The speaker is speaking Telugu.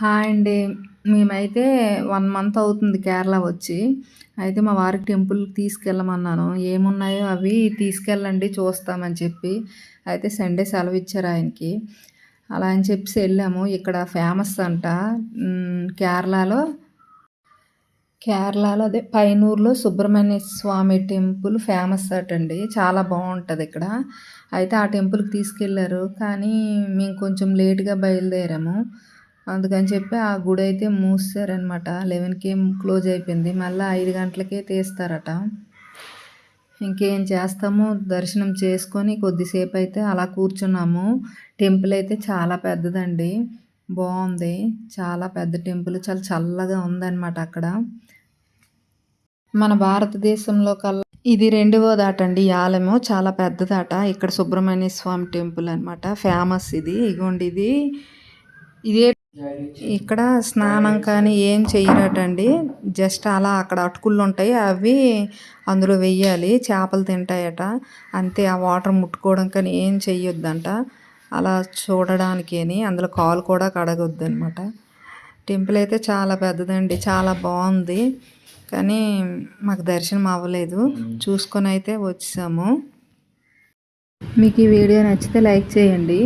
హాయ్ అండి మేమైతే వన్ మంత్ అవుతుంది కేరళ వచ్చి. అయితే మా వారికి టెంపుల్ తీసుకెళ్ళమన్నాను. ఏమున్నాయో అవి తీసుకెళ్ళండి చూస్తామని చెప్పి. అయితే సండే సెలవు ఇచ్చారు ఆయనకి. అలా అని చెప్పేసి వెళ్ళాము. ఇక్కడ ఫేమస్ అంట కేరళలో కేరళలో అదే పైనూరులో సుబ్రహ్మణ్య స్వామి టెంపుల్ ఫేమస్ అటండి. చాలా బాగుంటుంది ఇక్కడ. అయితే ఆ టెంపుల్కి తీసుకెళ్ళారు. కానీ మేము కొంచెం లేట్గా బయలుదేరాము. అందుకని చెప్పి ఆ గుడి అయితే మూసారనమాట లెవెన్కి క్లోజ్ అయిపోయింది. మళ్ళీ ఐదు గంటలకే తీస్తారట. ఇంకేం చేస్తాము దర్శనం చేసుకొని కొద్దిసేపు అయితే అలా కూర్చున్నాము. టెంపుల్ అయితే చాలా పెద్దదండి. బాగుంది చాలా పెద్ద టెంపుల్. చాలా చల్లగా ఉందన్నమాట అక్కడ. మన భారతదేశంలో కల్లా ఇది రెండవ దాటండి. యాలము చాలా పెద్దదాట. ఇక్కడ సుబ్రహ్మణ్య స్వామి టెంపుల్ అనమాట ఫేమస్ ఇది. ఇగోండి ఇది. ఇదే ఇక్కడ స్నానం కానీ ఏం చెయ్యరటండి జస్ట్ అలా అక్కడ అటుకులు ఉంటాయి. అవి అందులో వెయ్యాలి. చేపలు తింటాయట. అంతే ఆ వాటర్ ముట్టుకోవడం కానీ ఏం చెయ్యొద్దంట. అలా చూడడానికి అని అందులో కాలు కూడా కడగొద్దు అనమాట టెంపుల్ అయితే చాలా పెద్దదండి. చాలా బాగుంది. కానీ మాకు దర్శనం అవ్వలేదు. చూసుకొని అయితే వచ్చాము. మీకు ఈ వీడియో నచ్చితే లైక్ చేయండి.